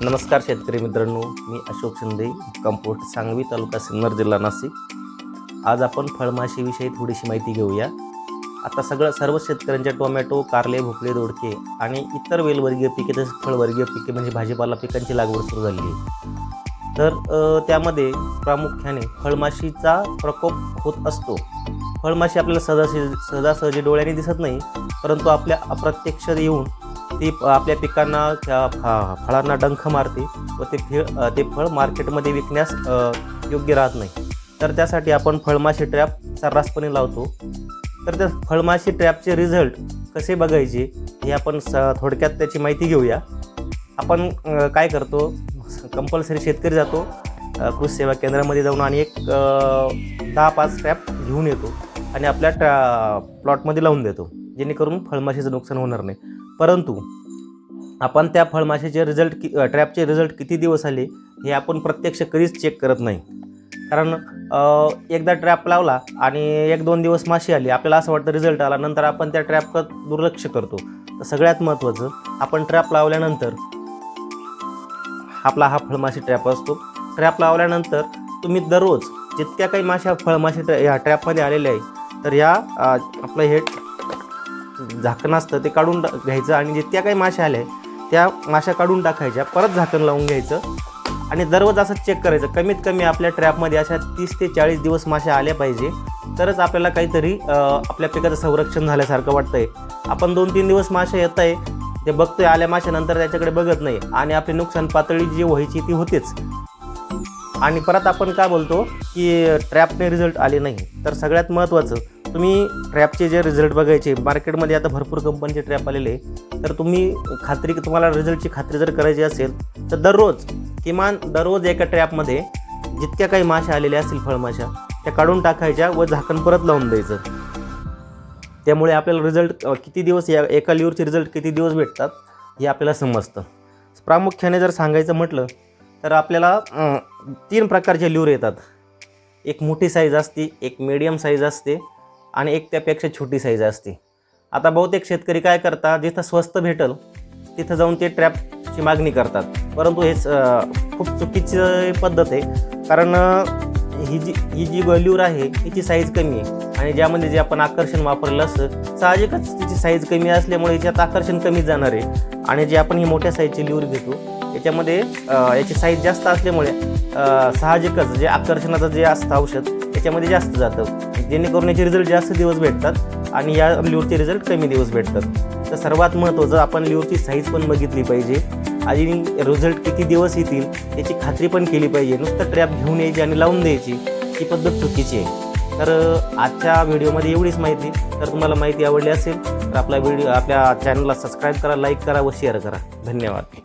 नमस्कार शेतकरी मित्रांनो मी अशोक शिंदे कंपोस्ट सांगवी तालुका सिन्नर जिल्हा नाशिक. आज आपण फळमाशीविषयी थोडीशी माहिती घेऊया. आता सगळं सर्व शेतकऱ्यांच्या टोमॅटो कारले भोपळे दोडके आणि इतर वेलवर्गीय पिके तसेच फळवर्गीय पिके म्हणजे भाजीपाला पिकांची लागवड सुरू झाली आहे. तर त्यामध्ये प्रामुख्याने फळमाशीचा प्रकोप होत असतो. फळमाशी आपल्याला सहजासहजी सहजासहजी डोळ्याने दिसत नाही परंतु आपल्या अप्रत्यक्ष येऊन ती प- आपल्या पिकांना त्या फा- फळांना डंख मारते व ते फिळ ते फळ मार्केटमध्ये विकण्यास योग्य राहत नाही. तर त्यासाठी आपण फळमाशी ट्रॅप सर्रासपणे लावतो. तर त्या फळमाशी ट्रॅपचे रिझल्ट कसे बघायचे हे आपण स थोडक्यात त्याची माहिती घेऊया. आपण काय करतो? कंपल्सरी शेतकरी जातो कृषी सेवा केंद्रामध्ये जाऊन आणि एक दहा पाच ट्रॅप घेऊन येतो आणि आपल्या ट्रॅ प्लॉटमध्ये लावून देतो. जेणेकरून फळमाशीचं नुकसान होणार नाही. परंतु आपण त्या फळमाशीचे रिझल्ट कि ट्रॅपचे रिझल्ट किती दिवस आले हे आपण प्रत्यक्ष कधीच चेक करत नाही. कारण एकदा ट्रॅप लावला आणि एक दोन दिवस माशी आली आपल्याला असं वाटतं रिझल्ट आला नंतर आपण त्या ट्रॅपकडं दुर्लक्ष करतो. तर सगळ्यात महत्त्वाचं आपण ट्रॅप लावल्यानंतर आपला हा फळमाशी ट्रॅप असतो. ट्रॅप लावल्यानंतर तुम्ही दररोज जितक्या काही माशा फळमाशी ट्रॅ ह्या ट्रॅपमध्ये आलेल्या आहे तर ह्या आपलं हे झाकण असतं ते काढून घ्यायचं आणि जितक्या काही माशा आल्या त्या माशा काढून टाकायच्या परत झाकण लावून घ्यायचं. आणि दररोज असं चेक करायचं कमीत कमी आपल्या ट्रॅपमध्ये अशा तीस ते चाळीस दिवस माशा आल्या पाहिजे तरच आपल्याला काहीतरी आपल्या पिकाचं संरक्षण झाल्यासारखं वाटतंय. आपण दोन तीन दिवस माशा येत आहे ते बघतोय आल्या माशानंतर त्याच्याकडे बघत नाही आणि आपली नुकसान पातळी जी व्हायची ती होतेच. आणि परत आपण काय बोलतो की ट्रॅपने रिझल्ट आले नाही तर सगळ्यात महत्त्वाचं तुम्ही ट्रॅपचे जे रिझल्ट बघायचे मार्केटमध्ये आता भरपूर कंपनीचे ट्रॅप आलेले तर तुम्ही खात्री तुम्हाला रिझल्टची खात्री जर करायची असेल तर दररोज किमान दररोज एका ट्रॅपमध्ये जितक्या काही माशा आलेल्या असतील फळमाशा त्या काढून टाकायच्या व झाकण परत लावून द्यायचं. त्यामुळे आपल्याला रिझल्ट किती दिवस या एका लिव्हरचे रिझल्ट किती दिवस भेटतात हे आपल्याला समजतं. प्रामुख्याने जर सांगायचं म्हटलं तर आपल्याला तीन प्रकारचे लिव्हर येतात. एक मोठी साईज असते एक मीडियम साईज असते आणि एक त्यापेक्षा छोटी साईज असते. आता बहुतेक शेतकरी काय करतात जिथं स्वस्त भेटल तिथं जाऊन ते ट्रॅपची मागणी करतात. परंतु हेच खूप चुकीची पद्धत आहे. कारण ही जी ही जी गल्यूर आहे हिची साईज कमी आहे. आणि ज्यामध्ये जे आपण आकर्षण वापरलं असतं साहजिकच तिची साईज कमी असल्यामुळे याच्यात आकर्षण कमी जाणार आहे. आणि जे आपण ही मोठ्या साईजची ल्यूर घेतो याच्यामध्ये याची साईज जास्त असल्यामुळे साहजिकच जे आकर्षणाचं जे असतं औषध त्याच्यामध्ये जास्त जातं. जेणेकरून याचे रिझल्ट जास्त दिवस भेटतात आणि या लिव्हरचे रिझल्ट कमी दिवस भेटतात. तर सर्वात महत्त्वाचं आपण लिवरची साईज पण बघितली पाहिजे आणि रिझल्ट किती दिवस येतील याची खात्री पण केली पाहिजे. नुसतं ट्रॅप घेऊन यायची आणि लावून द्यायची ही पद्धत चुकीची आहे. तर आजच्या व्हिडिओमध्ये एवढीच माहिती. तर तुम्हाला माहिती आवडली असेल तर आपला व्हिडिओ आपल्या चॅनलला सबस्क्राईब करा लाईक करा व शेअर करा. धन्यवाद.